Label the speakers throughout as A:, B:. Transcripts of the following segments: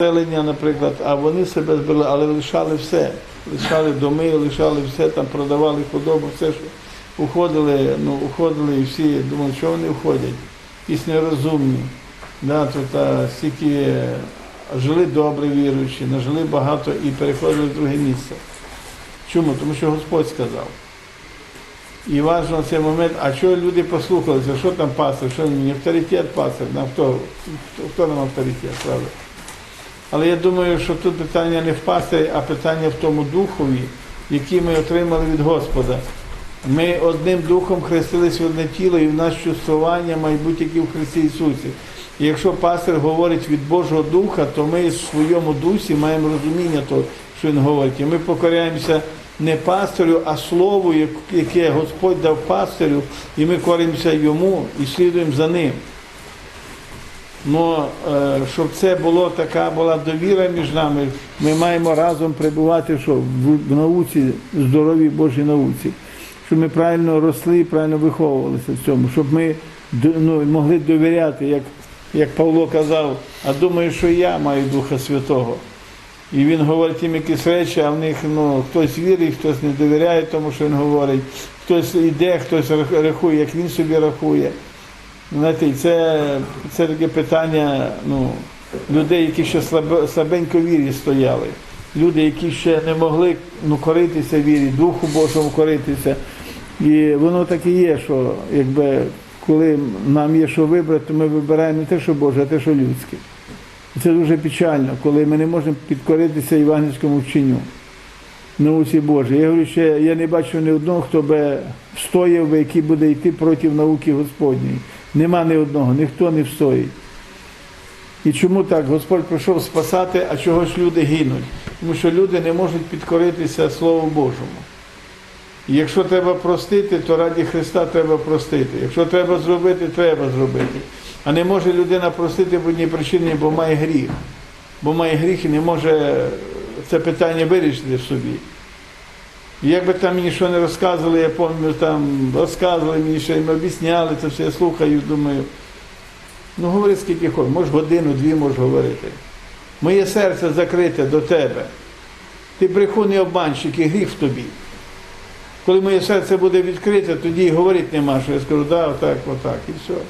A: населення, наприклад, а вони себе збирали, але лишали все. Лишали доми, лишали все, там продавали худобу, все, що уходили, ну, уходили і всі думали, що вони уходять. Якісь нерозумні. Да, тут а, стільки жили добре віруючі, нажили багато і переходили в друге місце. Чому? Тому що Господь сказав. І важливо цей момент, а чого люди послухалися, що там пастир, що не авторитет хто, хто, хто нам авторитет, правда? Але я думаю, що тут питання не в пастирі, а питання в тому духові, який ми отримали від Господа. Ми одним духом хрестились в одне тіло і в нас чувствування майбутнє в Христі Ісусі. І якщо пастир говорить від Божого Духа, то ми в своєму дусі маємо розуміння того, що він говорить. І ми покоряємося не пастирю, а слову, яке Господь дав пастирю, і ми коримося йому і слідуємо за ним. Но е, щоб це було така була довіра між нами, ми маємо разом перебувати що, в науці, здоровій Божій науці, щоб ми правильно росли, і правильно виховувалися в цьому, щоб ми ну, могли довіряти, як, як Павло казав, а думаю, що я маю Духа Святого. І він говорить їм якісь речі, а в них ну, хтось вірить, хтось не довіряє тому, що він говорить, хтось йде, хтось рахує, як він собі рахує. Знаєте, це, це таке питання ну, людей, які ще слабе, слабенько вірі стояли. Люди, які ще не могли ну, коритися вірі, Духу Божому коритися. І воно так і є, що якби коли нам є що вибрати, то ми вибираємо не те, що Боже, а те, що людське. І це дуже печально, коли ми не можемо підкоритися євангельському вченню, науці Божій. Я говорю, що я не бачу ні одного, хто би встояв би, який буде йти проти науки Господньої. Нема ні одного, ніхто не встоїть. І чому так? Господь прийшов спасати, а чогось люди гинуть. Тому що люди не можуть підкоритися Слову Божому. І якщо треба простити, то раді Христа треба простити. Якщо треба зробити, треба зробити. А не може людина простити по одній причині, бо має гріх. Бо має гріх і не може це питання вирішити в собі. І як би там мені що не розказували, я пам'ятаю, там розказували мені, що їм об'ясняли, це все я слухаю, думаю. Ну говори скільки хочеш, може годину, дві можеш говорити. Моє серце закрите до тебе. Ти брехун і обманщик, і гріх тобі. Коли моє серце буде відкрите, тоді і говорити нема, що я скажу, да, отак, отак, і все.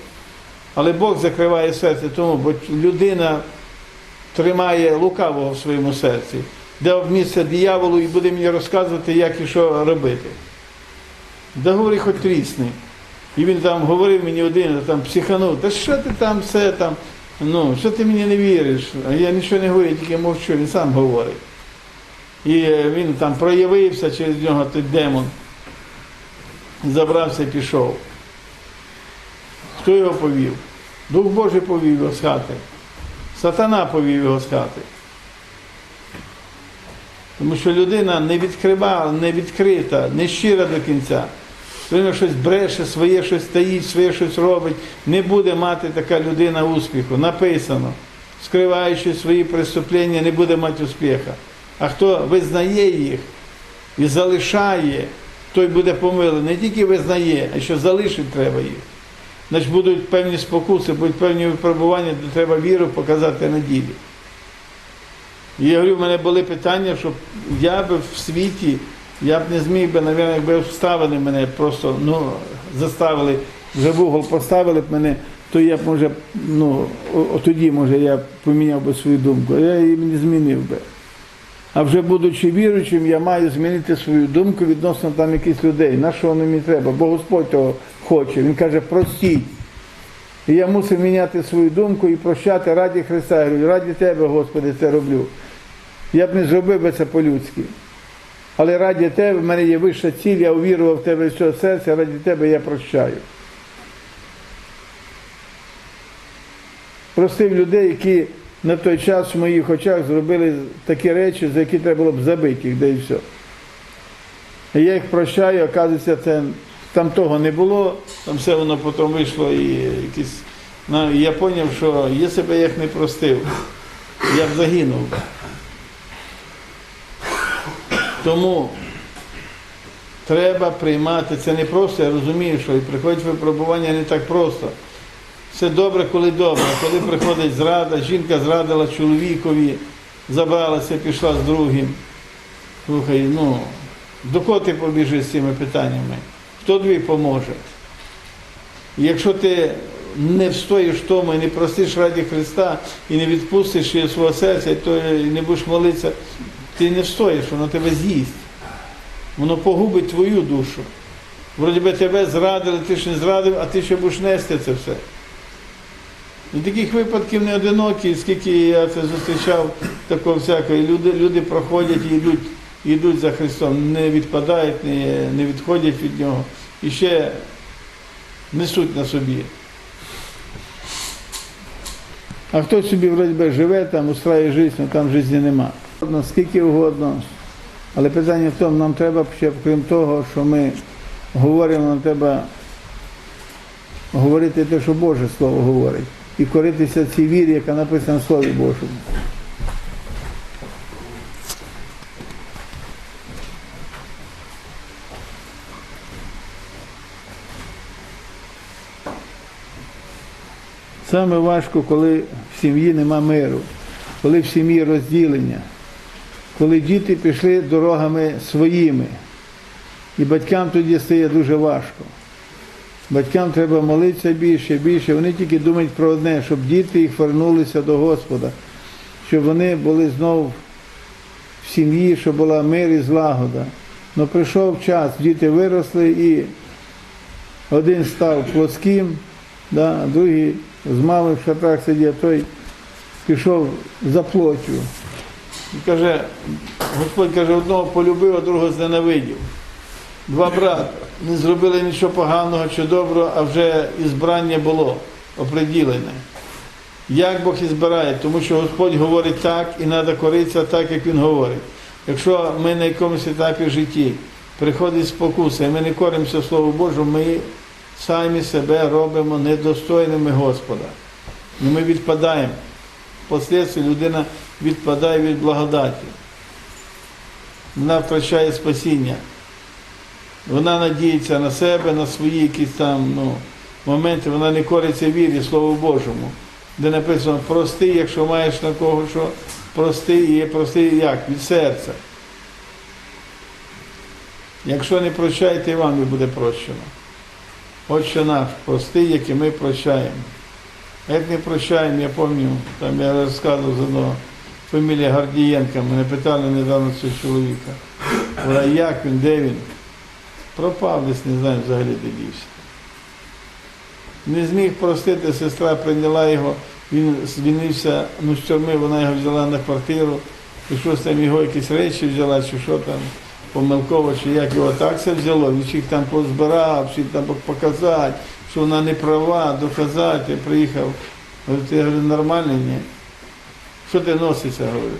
A: Але Бог закриває серце тому, бо людина тримає лукавого в своєму серці, дав місце дияволу і буде мені розказувати, як і що робити. Да говори хоч трісни. І він там говорив мені один, там психанув, та що ти там все там, ну, що ти мені не віриш? А я нічого не говорю, я тільки мовчу, він сам говорить. І е, він там проявився через нього той демон. Забрався і пішов. Хто його повів? Дух Божий повів його з хати. Сатана повів його з хати. Тому що людина не відкрива, не відкрита, не щира до кінця. Людина щось бреше, своє щось стоїть, своє щось робить. Не буде мати така людина успіху. Написано. Скриваючи свої преступлення, не буде мати успіха. А хто визнає їх і залишає, той буде помилений. Не тільки визнає, а що залишити треба їх. Значить будуть певні спокуси, будуть певні випробування, де треба віру показати на ділі. І я говорю, в мене були питання, що я би в світі, я б не зміг би, навіть, якби вставили мене, просто ну, заставили, вже в угол поставили б мене, то я б може, ну, тоді, може, я поміняв би свою думку, я її не змінив би. А вже будучи віруючим, я маю змінити свою думку відносно там якихось людей. На що воно мені треба? Бо Господь того хоче. Він каже, простіть. І я мусив міняти свою думку і прощати раді Христа. Я говорю, раді Тебе, Господи, це роблю. Я б не зробив би це по-людськи. Але раді Тебе в мене є вища ціль, я увірував в Тебе з цього серця, раді Тебе я прощаю. Простив людей, які на той час в моїх очах зробили такі речі, за які треба було б забити їх, де і все. І я їх прощаю, оказується, це там того не було, там все воно потім вийшло і якісь. Ну, я зрозумів, що якщо б я їх не простив, я б загинув. Тому треба приймати, це не просто, я розумію, що і приходять випробування не так просто. Все добре, коли добре. Коли приходить зрада, жінка зрадила чоловікові, забралася, пішла з другим. Слухай, ну, до кого ти побіжиш з цими питаннями? Хто тобі поможе? Якщо ти не встоїш в тому і не простиш раді Христа і не відпустиш її свого серця, то не будеш молитися, ти не встоїш, воно тебе з'їсть. Воно погубить твою душу. Вроді би тебе зрадили, ти ж не зрадив, а ти ще будеш нести це все. І таких випадків не одинокі, скільки я це зустрічав, такого всякого. Люди, люди проходять і йдуть, йдуть за Христом, не відпадають, не, не відходять від Нього. І ще несуть на собі. А хто собі вроді би живе, там устраює життя, але там житті нема. Наскільки угодно. Але питання в тому, нам треба ще, крім того, що ми говоримо, нам треба говорити те, що Боже Слово говорить. І коритися цій вірі, яка написана в Слові Божому. Саме важко, коли в сім'ї нема миру, коли в сім'ї розділення, коли діти пішли дорогами своїми. І батькам тоді стає дуже важко. Батькам треба молитися більше, більше. Вони тільки думають про одне, щоб діти їх вернулися до Господа, щоб вони були знову в сім'ї, щоб була мир і злагода. Но прийшов час, діти виросли і один став плоским, да, другий з мами в шатрах сидів, той пішов за плотю. І каже, Господь каже, одного полюбив, а другого зненавидів. Два брата не зробили нічого поганого чи доброго, а вже ізбрання було оприділене. Як Бог ізбирає? Тому що Господь говорить так і треба коритися так, як Він говорить. Якщо ми на якомусь етапі житті приходить спокуса, і ми не коримося Слову Божому, ми самі себе робимо недостойними Господа. І ми відпадаємо. Впоследствии людина відпадає від благодаті. Вона втрачає спасіння. Вона надіється на себе, на свої якісь там ну, моменти, вона не кориться вірі, Слову Божому, де написано прости, якщо маєш на кого що, прости і прости як? Від серця. Якщо не прощаєте, і вам не буде прощено. Отче наш, прости, як і ми прощаємо. А як не прощаємо, я пам'ятаю, там я розказував з одного фамілія Гардієнка, мене питали недавно цього чоловіка. Вона як він, де він? Пропав десь, не знаю взагалі де дівся. Не зміг простити, сестра прийняла його, він звільнився, ну з тюрми, вона його взяла на квартиру, і щось там його якісь речі взяла, чи що там, помилково, чи як його так це взяло, він всіх там позбирав, всіх там показати, що вона не права, доказати, приїхав. Говорю, ти я говорю, нормально, ні. Що ти носиться, говорю.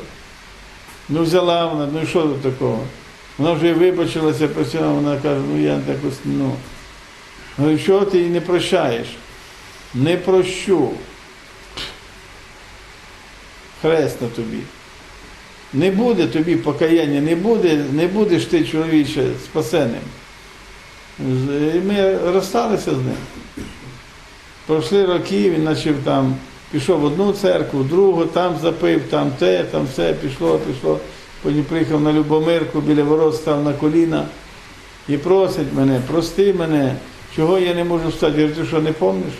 A: Ну взяла вона, ну і що тут такого? Вона вже вибачилася, просила, вона каже, ну я так ось, ну. Говорю, що ти її не прощаєш? Не прощу. Хрест на тобі. Не буде тобі покаяння, не буде, не будеш ти, чоловіче, спасеним. І ми розсталися з ним. Пройшли роки, він почав там, пішов в одну церкву, в другу, там запив, там те, там все, пішло, пішло. Потім приїхав на Любомирку, біля ворот став на коліна і просить мене, прости мене, чого я не можу встати. Я ти що не пам'ятаєш?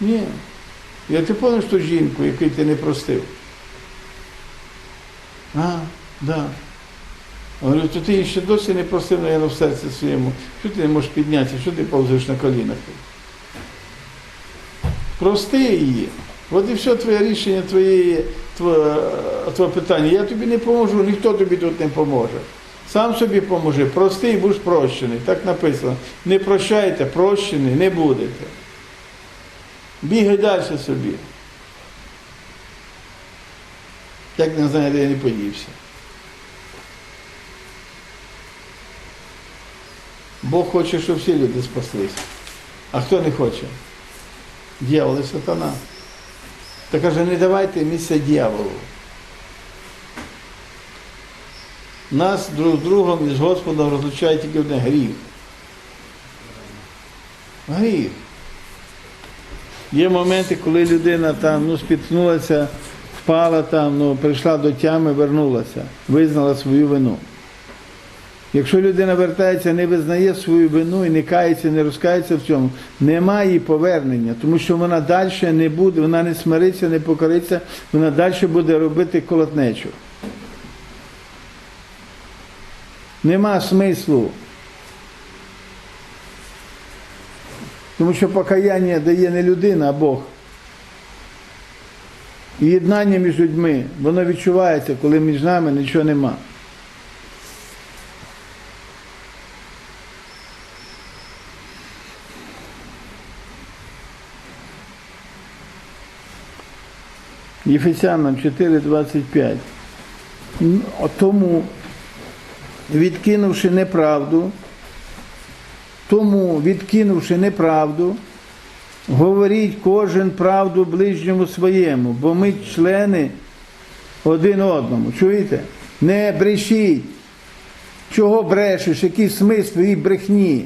A: Ні. Я ти пам'ятаєш ту жінку, яку ти не простив? А, да. Говорю, то ти ще досі не простив, наверное, в серці своєму. Що ти не можеш піднятися, що ти повзаєш на колінах? Прости її. От і все твоє рішення, твоє, твоє, твоє питання. Я тобі не поможу, ніхто тобі тут не поможе. Сам собі поможи, прости і будеш прощений. Так написано. Не прощайте, прощений не будете. Бігай далі собі. Як не знаю, де я не подівся. Бог хоче, щоб всі люди спаслися. А хто не хоче? Дьявол і сатана. Та каже, не давайте місця дьяволу. Нас друг з другом і з Господом розлучає тільки одне гріх. Гріх. Є моменти, коли людина там ну, спіткнулася, впала там, ну, прийшла до тями, вернулася, визнала свою вину. Якщо людина вертається, не визнає свою вину і не кається, не розкається в цьому, немає її повернення, тому що вона далі не буде, вона не смириться, не покориться, вона далі буде робити колотнечу. Нема смислу. Тому що покаяння дає не людина, а Бог. І єднання між людьми, воно відчувається, коли між нами нічого нема. Єфесянам 4,25. Тому, відкинувши неправду, тому, відкинувши неправду, говоріть кожен правду ближньому своєму, бо ми члени один одному. Чуєте? Не брешіть. Чого брешеш? Який смисл твоїй брехні?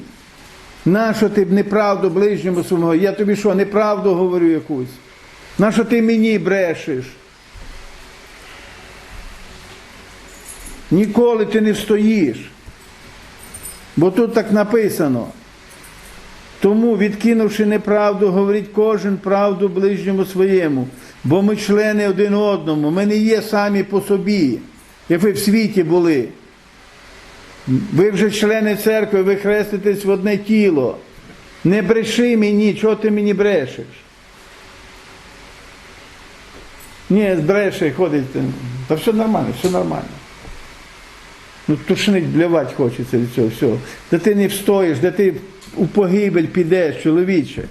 A: Нащо ти неправду ближньому своєму? Я тобі що, неправду говорю якусь? Нащо ти мені брешеш? Ніколи ти не встоїш. Бо тут так написано. Тому, відкинувши неправду, говорить кожен правду ближньому своєму, бо ми члени один одному, ми не є самі по собі, як ви в світі були. Ви вже члени церкви, ви хреститесь в одне тіло. Не бреши мені, чого ти мені брешеш? Ні, бреше, ходить. Та все нормально, все нормально. Ну, тушнить, блявати хочеться від цього всього. Де ти не встоїш, де ти у погибель підеш, чоловіче.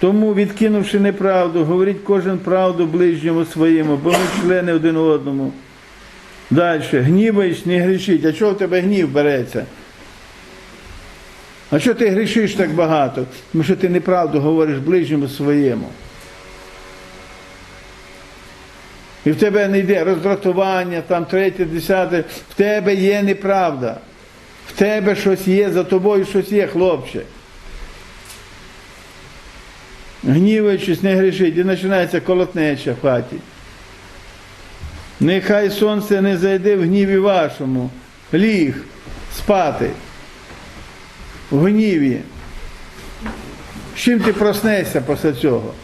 A: Тому, відкинувши неправду, говоріть кожен правду ближньому своєму, бо ми члени один одному. Далі. Гніваєш, не грішіть. А чого в тебе гнів береться? А що ти грішиш так багато? Тому що ти неправду говориш ближньому своєму. І в тебе не йде роздратування, там третє, десяте, в тебе є неправда. В тебе щось є, за тобою щось є, хлопче. Гніваючись, не грішить, і починається колотнеча в хаті. Нехай сонце не зайде в гніві вашому, ліг спати в гніві. З чим ти проснешся після цього?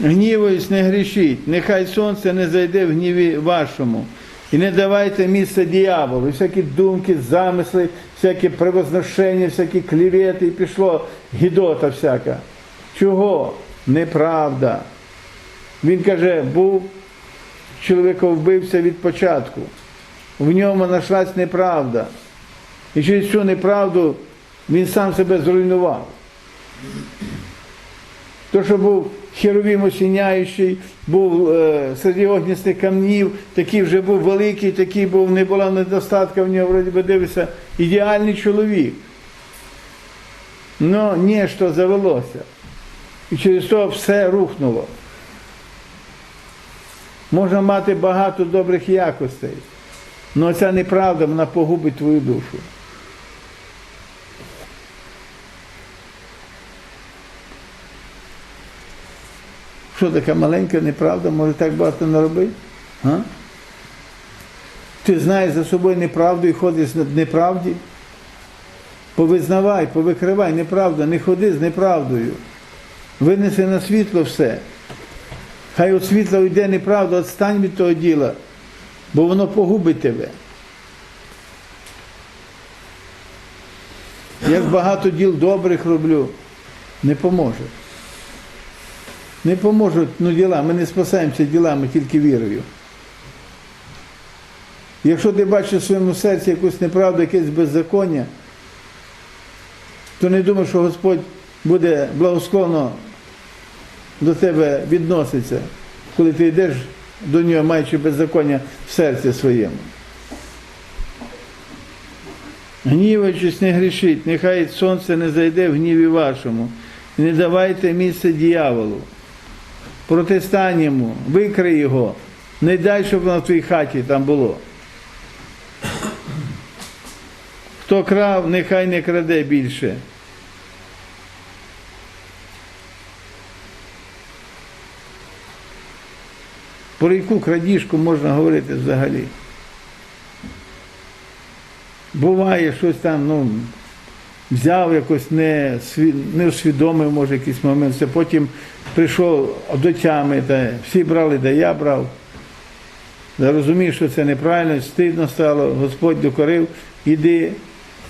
A: Гніваюсь, не грішіть, нехай сонце не зайде в гніві вашому. І не давайте місця діяволу, всякі думки, замисли, всякі превозношення, всякі клівети, і пішло гідота всяка. Чого? Неправда. Він каже, був чоловіковбивця від початку. В ньому знайшлась неправда. І через цю неправду він сам себе зруйнував. То, що був херовім осіняючий, був е, серед огністих камнів, такий вже був великий, такий був, не було недостатка в нього, вроді би дивишся, ідеальний чоловік. Но нічто завелося. І через то все рухнуло. Можна мати багато добрих якостей, але ця неправда вона погубить твою душу. Що така маленька неправда може так багато наробити? А? Ти знаєш за собою неправду і ходиш в неправді? Повизнавай, повикривай неправду, не ходи з неправдою. Винеси на світло все. Хай від світла йде неправда, відстань від того діла, бо воно погубить тебе. Як багато діл добрих роблю, не поможе. Не поможуть ну, діла, ми не спасаємося ділами, тільки вірою. Якщо ти бачиш в своєму серці якусь неправду, якесь беззаконня, то не думай, що Господь буде благосклонно до тебе відноситься, коли ти йдеш до нього, маючи беззаконня в серці своєму. Гніваючись, не грішіть, нехай сонце не зайде в гніві вашому, не давайте місце діяволу. Протистань йому, викрий його, не дай, щоб в твоїй хаті там було. Хто крав, нехай не краде більше. Про яку крадіжку можна говорити взагалі? Буває щось там, ну, взяв якось не, не усвідомив, може, якийсь момент, це потім прийшов до тями, та всі брали, де я брав. Зрозумів, що це неправильно, стидно стало, Господь докорив, іди,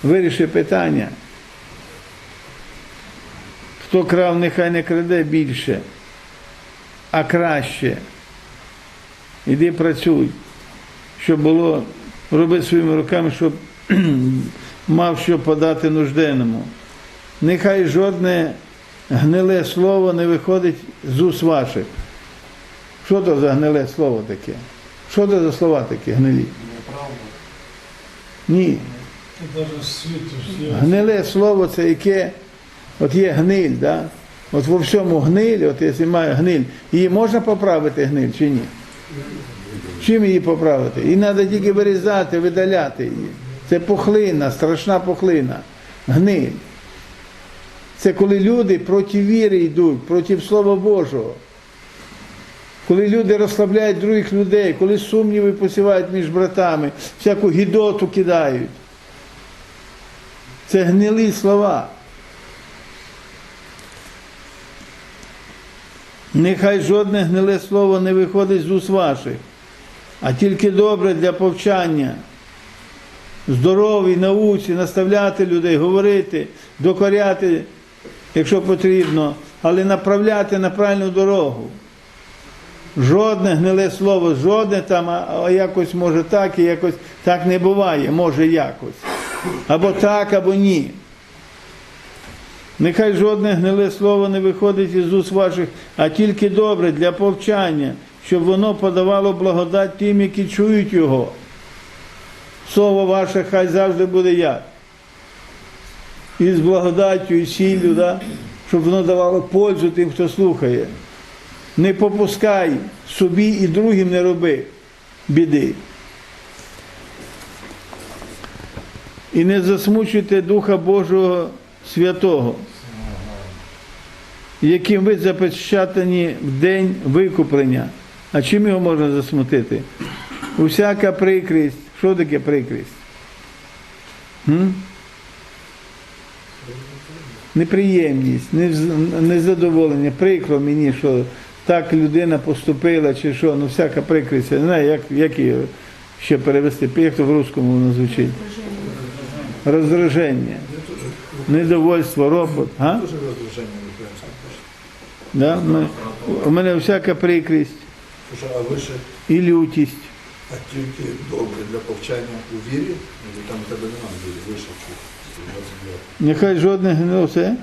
A: виріши питання. Хто крав, нехай не краде більше, а краще. Іди працюй, щоб було робити своїми руками, щоб мав що подати нужденному. Нехай жодне гниле слово не виходить з уст ваших. Що то за гниле слово таке? Що це за слова такі гнилі? Ні. Гниле слово це яке, от є гниль, да? от во всьому гниль, от якщо має гниль, її можна поправити гниль чи ні? Чим її поправити? І треба тільки вирізати, видаляти її. Це пухлина, страшна пухлина, гниль. Це коли люди проти віри йдуть, проти Слова Божого. Коли люди розслабляють других людей, коли сумніви посівають між братами, всяку гідоту кидають. Це гнилі слова. Нехай жодне гниле слово не виходить з уст ваших, а тільки добре для повчання, здоровій науці, наставляти людей, говорити, докоряти, якщо потрібно, але направляти на правильну дорогу. Жодне гниле слово, жодне там, а якось може так, і якось так не буває, може якось. Або так, або ні. Нехай жодне гниле слово не виходить із уст ваших, а тільки добре для повчання, щоб воно подавало благодать тим, які чують його. Слово ваше хай завжди буде як. І з благодаттю, і сіллю, да? щоб воно давало пользу тим, хто слухає. Не попускай собі і другим не роби біди. І не засмучуйте Духа Божого Святого, яким ви запечатані в день викуплення. А чим його можна засмутити? Усяка прикрість. Що таке прикрість? М? Неприємність, незадоволення, прикро мені, що так людина поступила, чи що, ну всяка прикрість, я не знаю, як, як її ще перевести, як то в русскому воно звучить. Роздраження, недовольство, ропот. А? Да? У мене всяка прикрість і лютість.
B: А тільки добре для повчання у вірі, і там у тебе немає чуть. 29.
A: Нехай жодне гниле, все?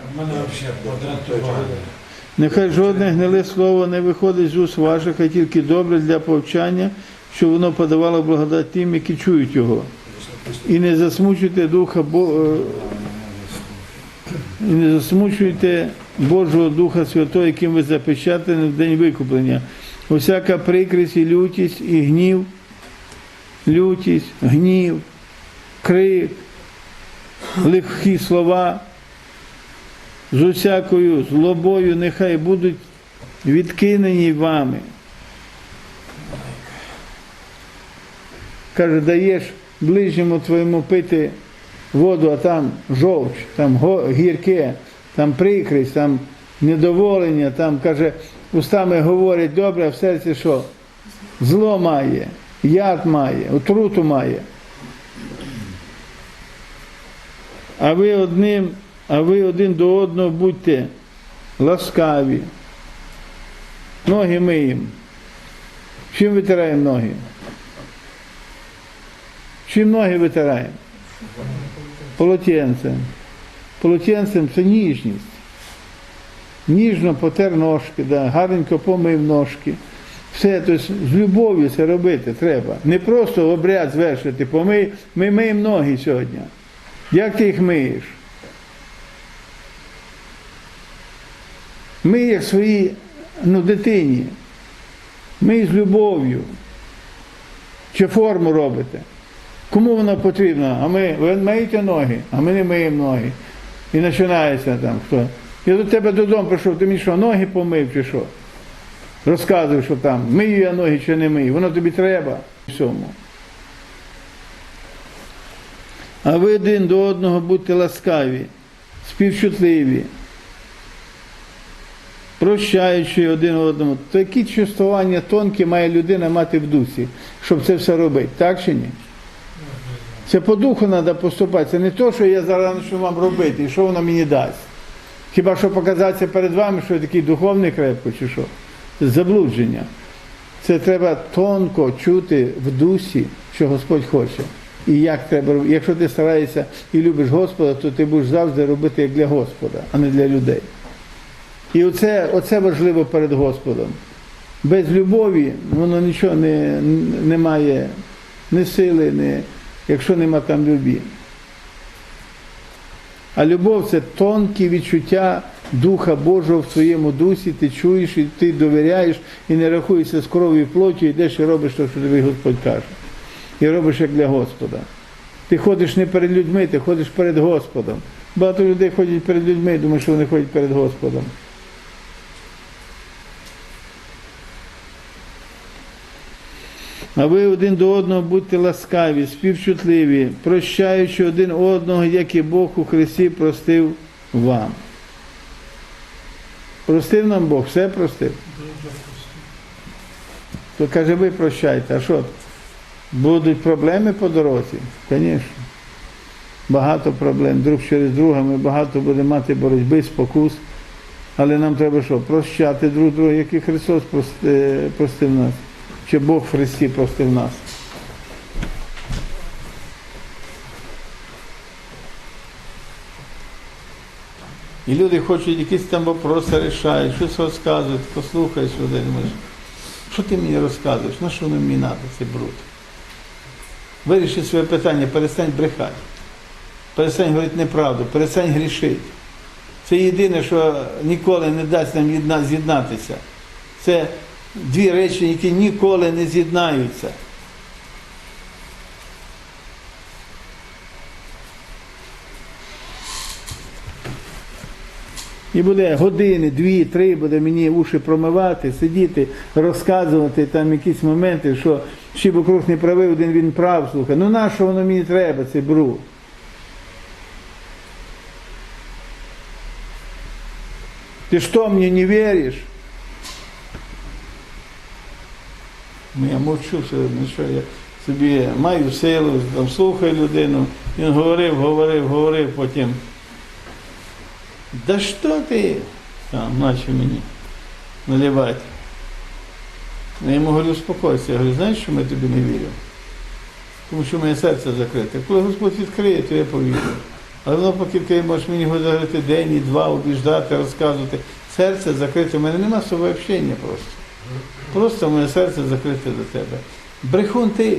A: Нехай жодне гниле слово не виходить з уст ваших, а тільки добре для повчання, щоб воно подавало благодать тим, які чують його. І не засмучуйте Духа Бо... е, і не засмучуйте Божого Духа Святого, яким ви запечатані в день викуплення. Усяка прикрість і лютість, і гнів, лютість, гнів, крик, лихі слова з усякою злобою нехай будуть відкинені вами. Каже, даєш ближньому твоєму пити воду, а там жовч, там гірке, там прикрість, там недоволення, там, каже, устами говорять добре, а в серці що? Зло має, яд має, отруту має. А ви одним, а ви один до одного будьте ласкаві. Ноги миємо. Чим витираємо ноги? Чим ноги витираємо? Полотенцем. Полотенцем це ніжність. Ніжно потер ножки, да, гарненько помив ножки. Все, тобто з любов'ю це робити треба. Не просто обряд звершити, помий, ми миємо ноги сьогодні. Як ти їх миєш? Ми як свої ну, дитині. Ми з любов'ю. Чи форму робите? Кому воно потрібно? А ми, ви миєте ноги, а ми не миємо ноги. І починається там хто. Я до тебе додому прийшов, ти мені що, ноги помив чи що? Розказуй, що там, мию я ноги чи не мию. Воно тобі треба всьому. А ви один до одного будьте ласкаві, співчутливі, прощаючи один одному. Такі чувствування тонкі має людина мати в дусі, щоб це все робити, так чи ні? Це по духу треба поступати. Це не то, що я зараз що вам робити і що воно мені дасть. Хіба що показатися перед вами, що я такий духовний крепко, чи що? Заблудження. Це треба тонко чути в дусі, що Господь хоче. І як треба. Якщо ти стараєшся і любиш Господа, то ти будеш завжди робити як для Господа, а не для людей. І оце, оце важливо перед Господом. Без любові воно нічого не, не має ні сили, ні, якщо нема там любі. А любов це тонкі відчуття Духа Божого в своєму дусі, ти чуєш і ти довіряєш і не рахуєшся з кров'ю і плоттю, йдеш і робиш те, що тобі Господь каже. І робиш як для Господа. Ти ходиш не перед людьми, ти ходиш перед Господом. Багато людей ходять перед людьми і що вони ходять перед Господом. А ви один до одного будьте ласкаві, співчутливі, прощаючи один одного, як і Бог у Христі простив вам. Простив нам Бог, все простив. То каже, ви прощайте, а що? Будуть проблеми по дорозі? Звісно. Багато проблем, друг через друга, ми багато будемо мати боротьби, спокус. Але нам треба що? Прощати друг друга, як і Христос простив нас. Чи Бог в Христі простив нас. І люди хочуть якісь там вопроси рішають, щось розказують, послухай сюди, що ти мені розказуєш, на що мені треба, цей бруд? Виріши своє питання, перестань брехати, перестань говорити неправду, перестань грішити. Це єдине, що ніколи не дасть нам з'єднатися. Це дві речі, які ніколи не з'єднаються. І буде години, дві, три, буде мені уші промивати, сидіти, розказувати там якісь моменти, що всі вокруг не правий, один він прав, слухай. Ну на що воно мені треба, це бруд? Ты что, мне не веришь? Ну, я мовчу, що, ну, що я собі маю силу, там, слухаю людину. Він говорив, говорив, говорив, потім. Да що ти? Там, наче мені наливати. Я йому говорю, успокойся. Я говорю, знаєш, що ми тобі не віримо? Тому що моє серце закрите. Коли Господь відкриє, то я повірю. Але воно поки ти можеш мені говорити день і два, убіждати, розказувати. Серце закрите, у мене нема з собою общення просто. Просто моє серце закрите до тебе. Брехун ти.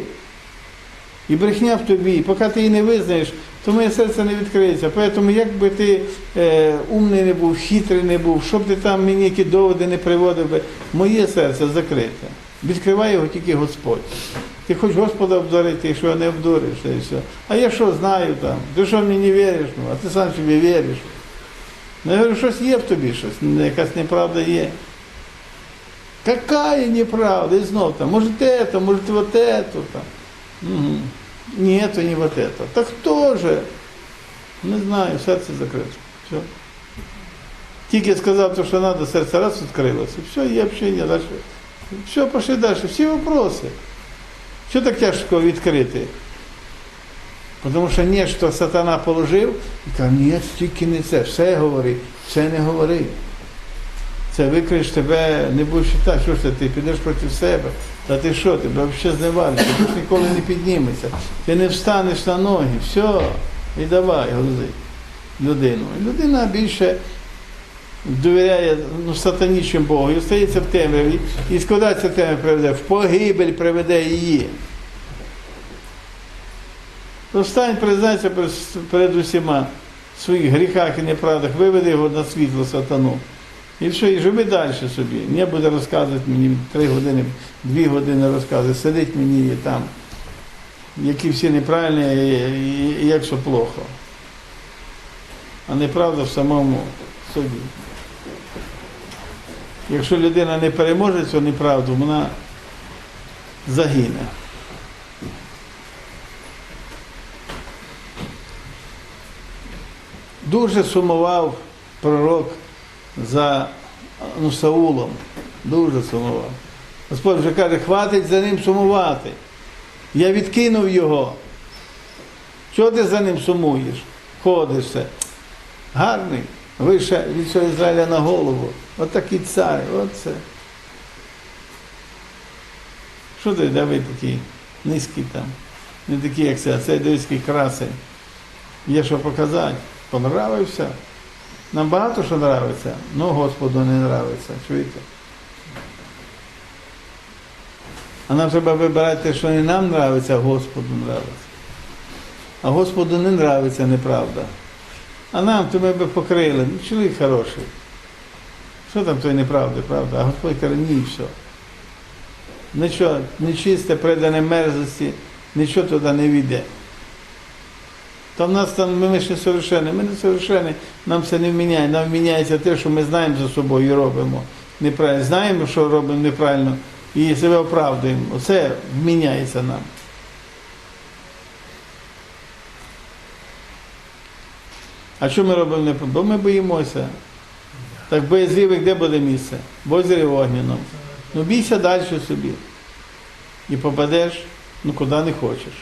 A: І брехня в тобі. І поки ти її не визнаєш, то моє серце не відкриється. Тому як би ти е, умний не був, хитрий не був, щоб ти там мені які доводи не приводив би, моє серце закрите. Відкриває його тільки Господь. Ти хоч Господа обдурити, його не обдуриш, і все. А я що знаю там? Ти що мені не віриш? Ну, а ти сам собі віриш. Ну, я говорю, щось є в тобі, щось, якась неправда є. Какая неправда? И знов там, может это, может вот это там. Угу. Это, не вот это. Так кто же? Не знаю, серце закрите. Все. Тільки сказав, то, що треба, серце раз відкрилося. Все, є общення далі. Все, пошли далі. Всі вопроси. Що так тяжко відкрити? Тому що нечто сатана положив і каже, ні, тільки не це, все говори, все не говори. Це викриєш тебе, не будеш читати, що ж ти підеш проти себе. Та ти що, тебе взагалі зневалиш, ти ж ніколи не підніметься. Ти не встанеш на ноги, все, і давай, грузи людину. Людина більше довіряє ну, сатані, чим Богу, і остається в темряві, і ця темрява приведе? В погибель приведе її. Встань, признайся перед усіма в своїх гріхах і неправдах, виведи його на світло сатану. І все, і живи далі собі. Не буде розказувати мені три години, дві години розказує, сидить мені і там. які всі неправильні і, як що плохо. А неправда в самому собі. Якщо людина не переможе цю неправду, вона загине. Дуже сумував пророк за ну, Саулом. Дуже сумував. Господь вже каже, хватить за ним сумувати. Я відкинув його. Чого ти за ним сумуєш? Ходиш все. Гарний. Вище від всього Ізраїля на голову. Отакий цар, оце. Що ти, Давид, такий низький там? Не такий, як це, а цей дивський красень. Є що показати. Понравився. Нам багато що нравиться, але Господу не нравиться. Чуєте? А нам треба вибирати що не нам нравиться, а Господу нравиться. А Господу не нравиться неправда. А нам то ми би покрили. Ну, чоловік хороший. Що там тої неправди, правда? А Господь каже, ні, все. Нічого, нечисте, предане мерзості, нічого туди не війде. Та в нас там ми ж не совершенні, ми не совершенні, нам це не вміняє. Нам вміняється те, що ми знаємо за собою і робимо неправильно. Знаємо, що робимо неправильно, і себе оправдуємо. Оце вміняється нам. А що ми робимо неправильно? Бо ми боїмося. Так боязливих де буде місце? В озері Огняному. Ну бійся далі собі. І попадеш, ну куди не хочеш.